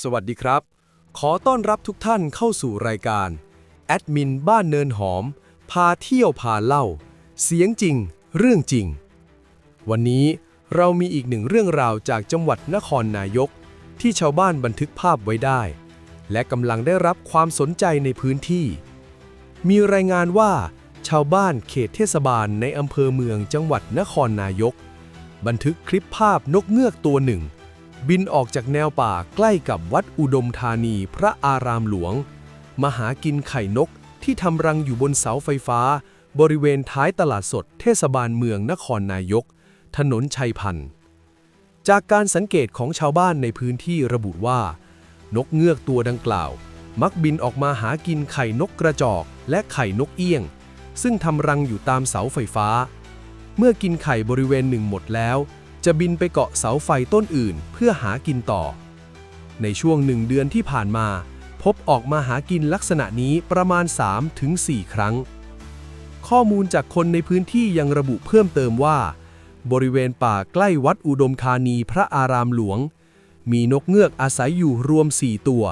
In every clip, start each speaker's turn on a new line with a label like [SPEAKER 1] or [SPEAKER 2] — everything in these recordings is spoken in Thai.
[SPEAKER 1] สวัสดีครับ ขอต้อนรับทุกท่านเข้าสู่รายการแอดมินบ้านเนินหอม พาเที่ยวพาเล่า เสียงจริง เรื่องจริง วันนี้เรามีอีกหนึ่งเรื่องราวจากจังหวัดนครนายก ที่ชาวบ้านบันทึกภาพไว้ได้ และกำลังได้รับความสนใจในพื้นที่ มีรายงานว่า ชาวบ้านเขตเทศบาลในอำเภอเมืองจังหวัดนครนายก บันทึกคลิปภาพนกเงือกตัวหนึ่ง บินออกจากแนวป่าใกล้กับวัดอุดมธานีพระอารามหลวง มาหากินไข่นกที่ทำรังอยู่บนเสาไฟฟ้า บริเวณท้ายตลาดสดเทศบาลเมืองนครนายก ถนนชัยพันธ์จากการสังเกตของชาวบ้านในพื้นที่ระบุว่า นกเงือกตัวดังกล่าว มักบินออกมาหากินไข่นกกระจอกและไข่นกเอี้ยง ซึ่งทำรังอยู่ตามเสาไฟฟ้า เมื่อกินไข่บริเวณหนึ่งหมดแล้ว จะบินไปเกาะเสาไฟต้นอื่นเพื่อหากินต่อ ในช่วงหนึ่งเดือนที่ผ่านมา พบออกมาหากินลักษณะนี้ประมาณ 3-4 ครั้ง ข้อมูลจากคนในพื้นที่ยังระบุเพิ่มเติมว่า บริเวณป่าใกล้วัดอุดมธานีพระอารามหลวง มีนกเงือกอาศัยอยู่รวม 4 ตัว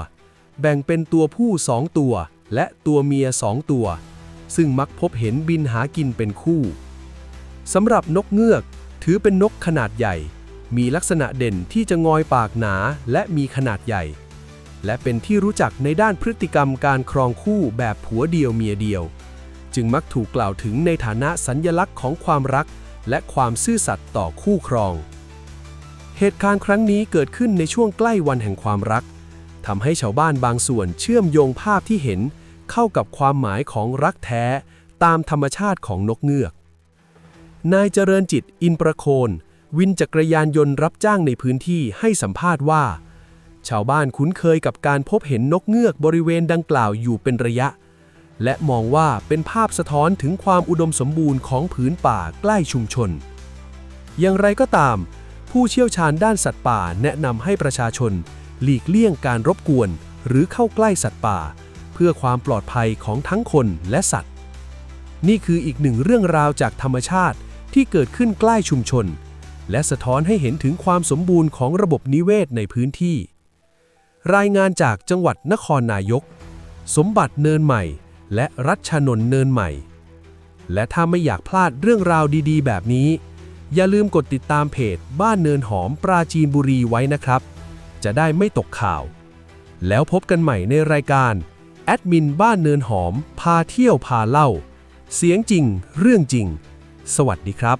[SPEAKER 1] แบ่งเป็นตัวผู้2ตัว และตัวเมีย2ตัว ซึ่งมักพบเห็นบินหากินเป็นคู่สำหรับนกเงือก ถือเป็นนกขนาดใหญ่ มีลักษณะเด่นที่จะงอยปากหนาและมีขนาดใหญ่ และเป็นที่รู้จักในด้านพฤติกรรมการครองคู่แบบผัวเดียวเมียเดียว จึงมักถูกกล่าวถึงในฐานะสัญญลักษณ์ของความรัก และความซื่อสัตย์ต่อคู่ครอง เหตุการณ์ครั้งนี้เกิดขึ้นในช่วงใกล้วันแห่งความรักทำให้ชาวบ้านบางส่วนเชื่อมโยงภาพที่เห็น เข้ากับความหมายของรักแท้ ตามธรรมชาติของนกเงือก นายเจริญจิตอินประโคน วินจักรยานยนต์รับจ้างในพื้นที่ให้สัมภาษณ์ว่า ชาวบ้านคุ้นเคยกับการพบเห็นนกเงือกบริเวณดังกล่าวอยู่เป็นระยะ และมองว่าเป็นภาพสะท้อนถึงความอุดมสมบูรณ์ของผืนป่าใกล้ชุมชน อย่างไรก็ตาม ผู้เชี่ยวชาญด้านสัตว์ป่าแนะนำให้ประชาชน หลีกเลี่ยงการรบกวน หรือเข้าใกล้สัตว์ป่า เพื่อความปลอดภัยของทั้งคนและสัตว์ นี่คืออีกหนึ่งเรื่องราวจากธรรมชาติ ที่เกิดขึ้นใกล้ชุมชน และสะท้อนให้เห็นถึงความสมบูรณ์ของระบบนิเวศในพื้นที่ รายงานจากจังหวัดนครนายก สมบัติเนินใหม่ และรัชนนท์เนินใหม่ และถ้าไม่อยากพลาดเรื่องราวดี ๆ แบบนี้ อย่าลืมกดติดตามเพจบ้านเนินหอมปราจีนบุรีไว้นะครับ จะได้ไม่ตกข่าว แล้วพบกันใหม่ในรายการแอดมินบ้านเนินหอม พาเที่ยวพาเล่า เสียงจริง เรื่องจริง สวัสดีครับ